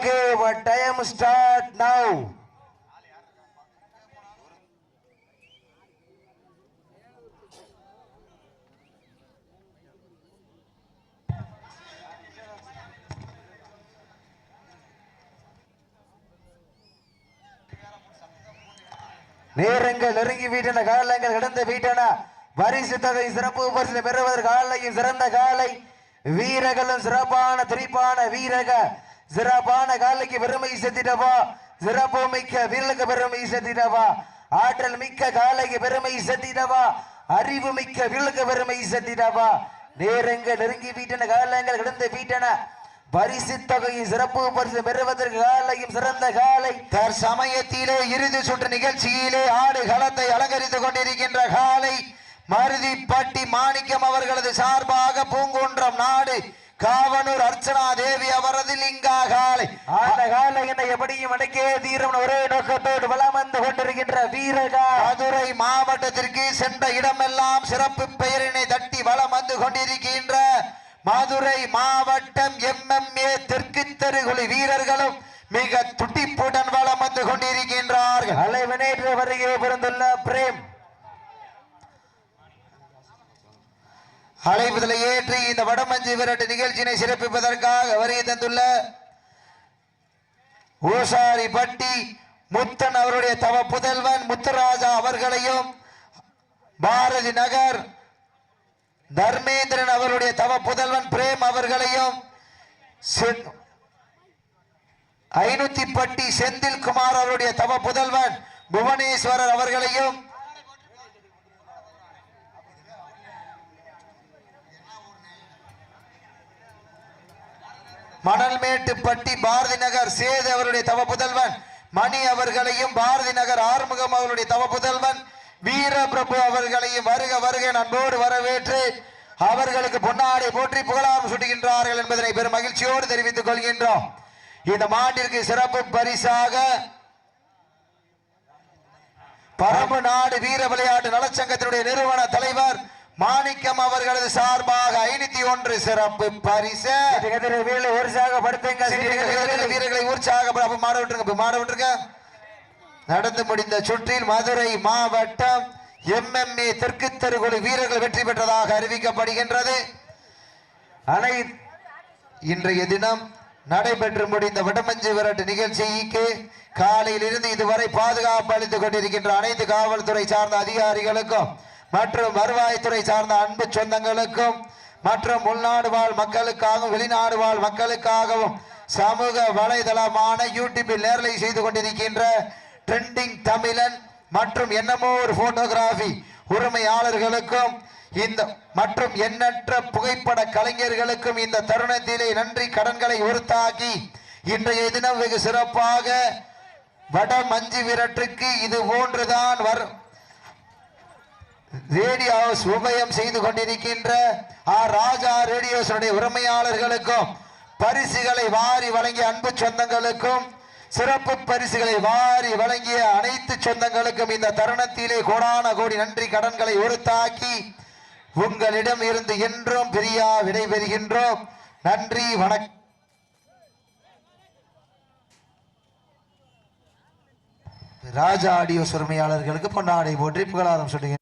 Okay time start now நேரங்கள் நெருங்கி வீட்டன காலங்கள் கடந்த வீட்டன. பரிசு தொகை சிறப்பு பரிசு பெறுவதற்கு காலையும் சிறந்த காலை. வீரர்களும் சிறப்பான திரிப்பான வீரக சிறப்பான காலைக்கு பெருமை சேர்த்திடவா? சிறப்பு மிக்க வீரலுக்கு பெருமை சேர்த்திடவா? ஆற்றல் மிக்க காலைக்கு பெருமை சேர்த்திடவா? அறிவு மிக்க வீரலுக்கு பெருமை சேர்த்திடவா? நேரங்க நெருங்கி வீட்டன காலங்கள் கிடந்து வீட்டன. பரிசு தொகையும் சிறப்பு பரிசு பெறுவதற்கு காலையும் சிறந்த காலை. தற்சமயத்திலே இறுதி சுற்று நிகழ்ச்சியிலே ஆடு களத்தை அலங்கரித்துக் கொண்டிருக்கின்ற காலை. மருதிப்பட்டி மாணிக்கம் அவர்களது சார்பாக பூங்குன்றம் நாடு. காவனூர் அர்ச்சனா தேவி அவரது லிங்கா காலை அந்த காலை என்னை எப்படியும் அடக்கே தீரம். ஒரே நோக்கத்தோடு வலம் வந்து கொண்டிருக்கின்ற வீரகா. மதுரை மாவட்டத்திற்கு சென்ற இடமெல்லாம் சிறப்பு பெயரினை தட்டி வலம் வந்து கொண்டிருக்கின்ற மதுரை மாவட்டம் எம்எம்ஏ தெற்கு தெருகுழி வீரர்களும் மிக துடிப்புடன் வலம் வந்து கொண்டிருக்கின்றார்கள். அலைவனேற்ற வருகை பிறந்துள்ள பிரேம் அழைப்புதலை ஏற்றி இந்த வடமஞ்சு விரட்டு நிகழ்ச்சியினை சிறப்பிப்பதற்காக வருகை தந்துள்ள ஓசாரி பட்டி முத்தன் அவருடைய தவ புதல்வன் முத்துராஜா அவர்களையும் பாரதி நகர் தர்மேந்திரன் அவருடைய தவ புதல்வன் பிரேம் அவர்களையும் சென்- ஐநூத்தி பட்டி செந்தில் குமார் அவருடைய தவ புதல்வன் புவனேஸ்வரர் அவர்களையும் மணல்மேட்டுப்பட்டி பாரதி நகர் சேது அவருடைய தவ புதல்வன். மணி அவர்களையும் பாரதி நகர் ஆறுமுகம் அவருடைய தவ புதல்வன். வீரபிரபு அவர்களையும் வருக வருக அன்போடு வரவேற்று அவர்களுக்கு பொன்னாடை போற்றி புகழாரம் சுட்டுகின்றார்கள் என்பதனை பெரும் மகிழ்ச்சியோடு தெரிவித்துக் கொள்கின்றோம். இந்த மாட்டிற்கு சிறப்பு பரிசாக பரம்பு நாடு வீர விளையாட்டு நலச்சங்கத்தினுடைய நிறுவன தலைவர் மாணிக்கம் அவர்களது சார்பாக ஐநூத்தி ஒன்று சிறப்பு பரிசு. வீரர்களை உற்சாகப்படுத்துங்க வீரர்களை வீரர்களை உற்சாக அப்ப மாட விட்டுருங்க மாட விட்டுருங்க. நடந்து முடிந்த சுற்றில் மதுரை மாவட்டம் எம்எம்ஏ தெற்கு தெருகுழி வீரர்கள் வெற்றி பெற்றதாக அறிவிக்கப்படுகின்றது. அனை இன்றைய தினம் நடைபெற்று முடிந்த வடமஞ்சு விரட்டு நிகழ்ச்சிக்கு காலையில் இருந்து இதுவரை பாதுகாப்பு அளித்துக் கொண்டிருக்கின்ற அனைத்து காவல்துறை சார்ந்த அதிகாரிகளுக்கும் மற்றும் வருவாய்த்துறை சார்ந்த அன்பு சொந்தங்களுக்கும் மற்றும் உள்நாடு வாழ் மக்களுக்காகவும் வெளிநாடு வாழ் மக்களுக்காகவும் சமூக வலைதளமான யூடியூபில் நேரலை செய்து கொண்டிருக்கின்ற ட்ரெண்டிங் தமிழன் மற்றும் என்னமோ ஒரு போட்டோகிராஃபி உரிமையாளர்களுக்கும் இந்த மற்றும் எண்ணற்ற புகைப்பட கலைஞர்களுக்கும் இந்த தருணத்திலே நன்றி கடன்களை உறுத்தாக்கி இன்றைய தினம் வெகு சிறப்பாக வட மஞ்சு விரட்டுக்கு இது போன்றுதான் வரும். ரேடியோ ஹவுஸ் உபயம் செய்து கொண்டிருக்கின்ற ஆர் ராஜா ரேடியோஸுடைய உரிமையாளர்களுக்கும் பரிசுகளை வாரி வழங்கிய அன்பு சொந்தங்களுக்கும் சிறப்பு பரிசுகளை வாரி வழங்கிய அனைத்து சொந்தங்களுக்கும் இந்த தருணத்திலே கோடான கோடி நன்றி கடன்களை உறுத்தாக்கி உங்களிடம் இருந்து என்றும் பிரியா விடைபெறுகின்றோம். நன்றி வணக்கம். ராஜா ஆடியோ உரிமையாளர்களுக்கு பொன்னாடை போற்றி புகழாரம் சொல்லுகிறேன்.